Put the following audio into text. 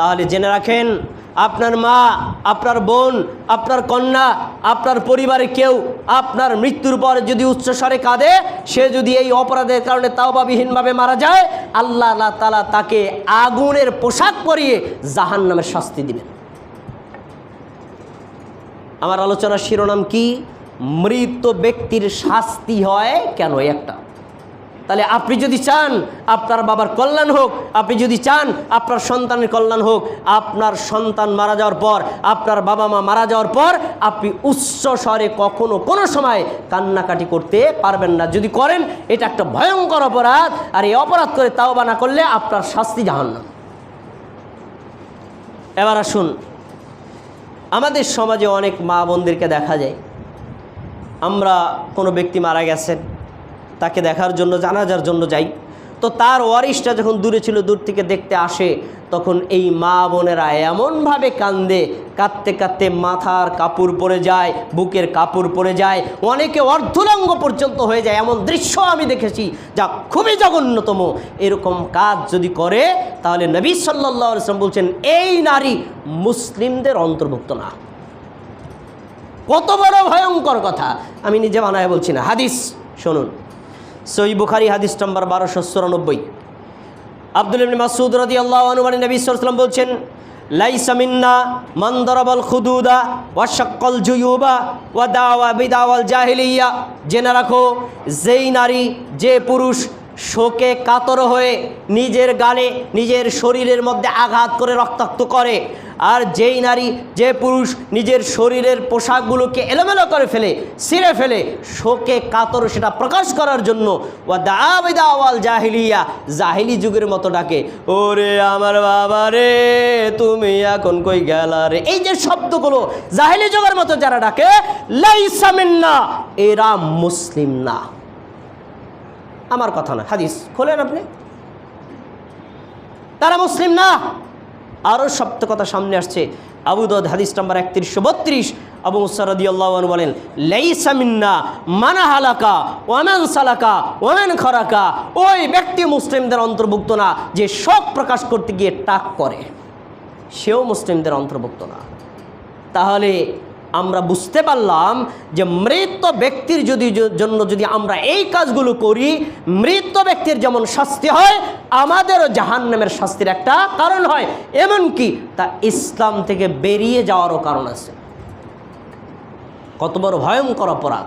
তাহলে জেনে রাখেন, আপনার মা, আপনার বোন, আপনার কন্যা, আপনার পরিবারে কেউ আপনার মৃত্যুর পর যদি উচ্চস্বরে কাঁদে, সে যদি এই অপরাধের কারণে তাও তাওবাবিহীনভাবে মারা যায়, আল্লাহ আল্লাহ তালা তাকে আগুনের পোশাক পরিয়ে জাহান নামের শাস্তি দিবেন। আমার আলোচনার শিরোনাম কি? মৃত ব্যক্তির শাস্তি হয় কেন? একটা। তাহলে আপনি যদি চান আপনার বাবার কল্যাণ হোক, আপনি যদি চান আপনার সন্তানের কল্যাণ হোক, আপনার সন্তান মারা যাওয়ার পর, আপনার বাবা মা মারা যাওয়ার পর, আপনি উচ্চ স্বরে কখনো কোনো সময় কান্নাকাটি করতে পারবেন না। যদি করেন, এটা একটা ভয়ঙ্কর অপরাধ। আর এই অপরাধ করে তাও বা না করলে আপনার শাস্তি জাহান্নাম। এবার আসুন, আমাদের সমাজে অনেক মা বোনদেরকে দেখা যায়। আমরা কোনো ব্যক্তি মারা গেছেন তাকে দেখার জন্য, জানাজার জন্য যাই। তো তার ওয়ারিশটা যখন দূরে ছিল, দূর থেকে দেখতে আসে, তখন এই মা বোনেরা এমনভাবে কান্দে, কাঁদতে কাঁদতে মাথার কাপড় পরে যায়, বুকের কাপড় পরে যায়, অনেকে অর্ধলঙ্গ পর্যন্ত হয়ে যায়। এমন দৃশ্য আমি দেখেছি যা খুবই জঘন্যতম। এরকম কাজ যদি করে, তাহলে নবী সাল্লাহ ইসলাম বলছেন, এই নারী মুসলিমদের অন্তর্ভুক্ত না। কত বড় ভয়ঙ্কর কথা। আমি নিজে বানায় বলছি না। হাদিস, শুনুন। সই বুখারি হাদিস নম্বর বারোশো চুরানব্বই। আব্দুল ইবনে মাসুদ রাদি আল্লাহ অনুমানী নবী সাল্লাম বলছেন লাইসামিন্না মন্দরবল মান খুদুদা ওয়া শাক্কাল জুয়ুবা ওয়া দাওয়া বিদাওয়াল জাহিলিয়া। জেনে রাখো, যেই নারী, যে পুরুষ শোকে কাতর হয়ে নিজের গালে, নিজের শরীরের মধ্যে আঘাত করে রক্তাক্ত করে। আর যেই নারী, যে পুরুষ নিজের শরীরের পোশাকগুলোকে এলোমেলো করে ফেলে, ছিঁড়ে ফেলে, শোকে কাতর সেটা প্রকাশ করার জন্য ওয়া দাওয়াল জাহিলিয়া, জাহিলি যুগের মতো ডাকে, ওরে আমার বাবা রে, তুমি এখন কই গেলা রে? এই যে শব্দগুলো জাহিলি যুগের মতো যারা ডাকে লাইসামিন্না এরা মুসলিম না। আমার কথা না হাদিস, খোলেন আপনি? তারা মুসলিম না। আরও সপ্ত কথা সামনে আসছে। আবু দদ হাদিস নাম্বার একত্রিশশো বত্রিশ। আবু মুসারদি আল্লাহ বলেন লেইসামিন্না মানা হালাকা ওয়ামান সালাকা ওয়ামান খরাকা। ওই ব্যক্তি মুসলিমদের অন্তর্ভুক্ত না, যে শোক প্রকাশ করতে গিয়ে টাক করে। সেও মুসলিমদের অন্তর্ভুক্ত না। তাহলে আমরা বুঝতে পারলাম যে মৃত ব্যক্তির যদি জন্য যদি আমরা এই কাজগুলো করি, মৃত ব্যক্তির যেমন শাস্তি হয়, আমাদেরও জাহান নামের শাস্তির একটা কারণ হয়। এমনকি তা ইসলাম থেকে বেরিয়ে যাওয়ারও কারণ আছে। কত বড় ভয়ঙ্কর অপরাধ।